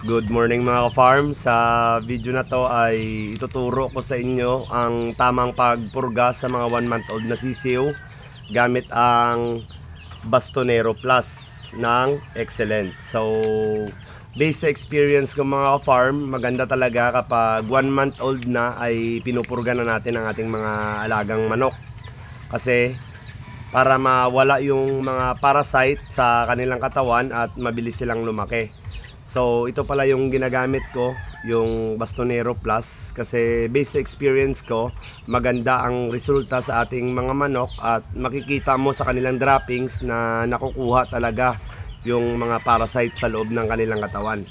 Good morning mga ka-farm. Sa video na to ay ituturo ko sa inyo ang tamang pagpurga sa mga 1 month old na sisiw gamit ang Bastonero Plus ng Excellent. So, based sa experience ko mga ka-farm, maganda talaga kapag 1 month old na ay pinupurga na natin ang ating mga alagang manok. Kasi para mawala yung mga parasite sa kanilang katawan at mabilis silang lumaki. So, ito pala yung ginagamit ko, yung Bastonero Plus kasi based sa experience ko, maganda ang resulta sa ating mga manok at makikita mo sa kanilang droppings na nakukuha talaga yung mga parasite sa loob ng kanilang katawan.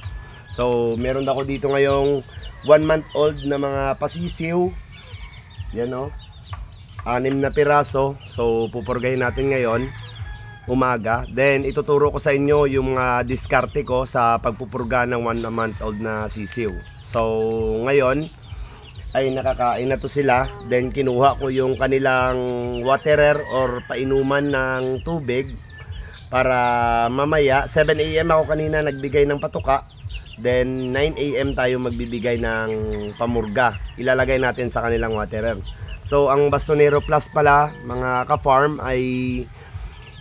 So, meron ako dito ngayong 1 month old na mga pasisiw. Yan o. Anim na piraso. So, pupurgahin natin ngayon umaga. Then ituturo ko sa inyo yung mga diskarte ko sa pagpupurga ng 1 month old na sisiw. So ngayon ay nakakain na to sila. Then kinuha ko yung kanilang waterer or painuman ng tubig para mamaya 7 AM ako kanina nagbigay ng patuka. Then 9 AM tayo magbibigay ng pamurga. Ilalagay natin sa kanilang waterer. So ang Bastonero Plus pala mga ka-farm ay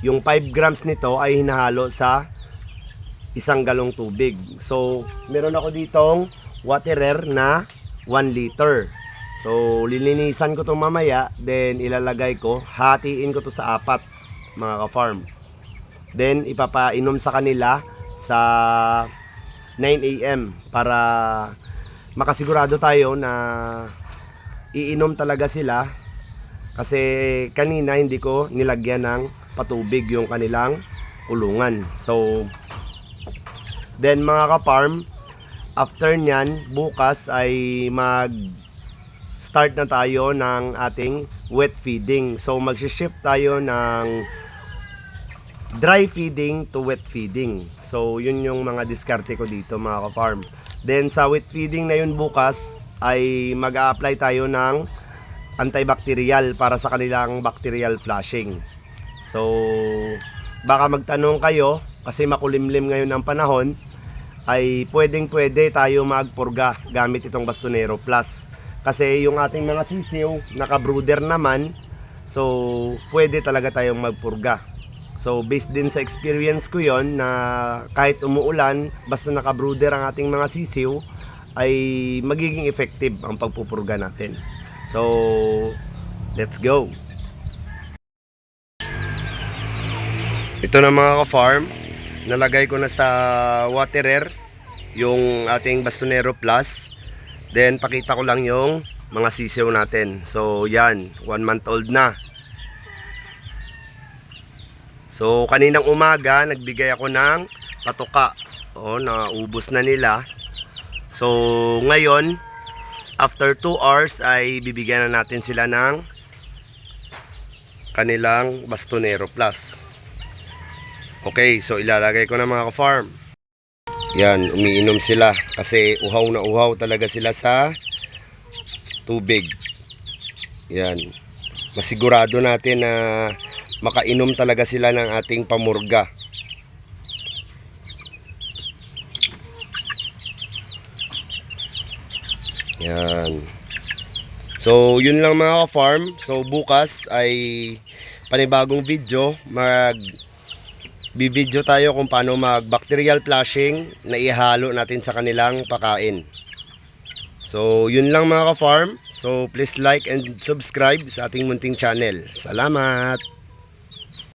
yung 5 grams nito ay hinahalo sa isang galong tubig. So, meron ako ditong waterer na 1 liter. So, lilinisan ko itong mamaya, then ilalagay ko, hatiin ko to sa apat, mga ka-farm. Then, ipapainom sa kanila sa 9 a.m. para makasigurado tayo na iinom talaga sila kasi kanina hindi ko nilagyan ng patubig yung kanilang kulungan. So, then mga ka-farm, after nyan, bukas ay mag start na tayo ng ating wet feeding. So, mag-shift tayo ng dry feeding to wet feeding. So, yun yung mga diskarte ko dito mga ka-farm. Then, sa wet feeding na yun bukas, ay mag-a-apply tayo ng antibacterial para sa kanilang bacterial flushing. So, baka magtanong kayo kasi makulimlim ngayon ang panahon ay pwedeng pwede tayo magpurga gamit itong Bastonero Plus. Kasi yung ating mga sisiw, naka-brooder naman, so pwede talaga tayong magpurga. So based din sa experience ko yon na kahit umuulan, basta naka-brooder ang ating mga sisiw, ay magiging effective ang pagpupurga natin. So, let's go! Ito na mga ka-farm, nalagay ko na sa waterer yung ating Bastonero Plus. Then pakita ko lang yung mga sisiw natin. So yan, 1 month old na. So kaninang umaga, nagbigay ako ng patuka. O, naubos na nila. So ngayon, after 2 hours ay bibigyan na natin sila ng kanilang Bastonero Plus. Okay, so ilalagay ko na mga ka-farm. Yan, umiinom sila kasi uhaw na uhaw talaga sila sa tubig. Yan. Masigurado natin na makainom talaga sila ng ating pamurga. Yan. So, yun lang mga ka-farm. So, bukas ay panibagong video. Mag Bibidyo tayo kung paano mag bacterial flushing na ihalo natin sa kanilang pakain. So, yun lang mga ka-farm. So, please like and subscribe sa ating munting channel. Salamat!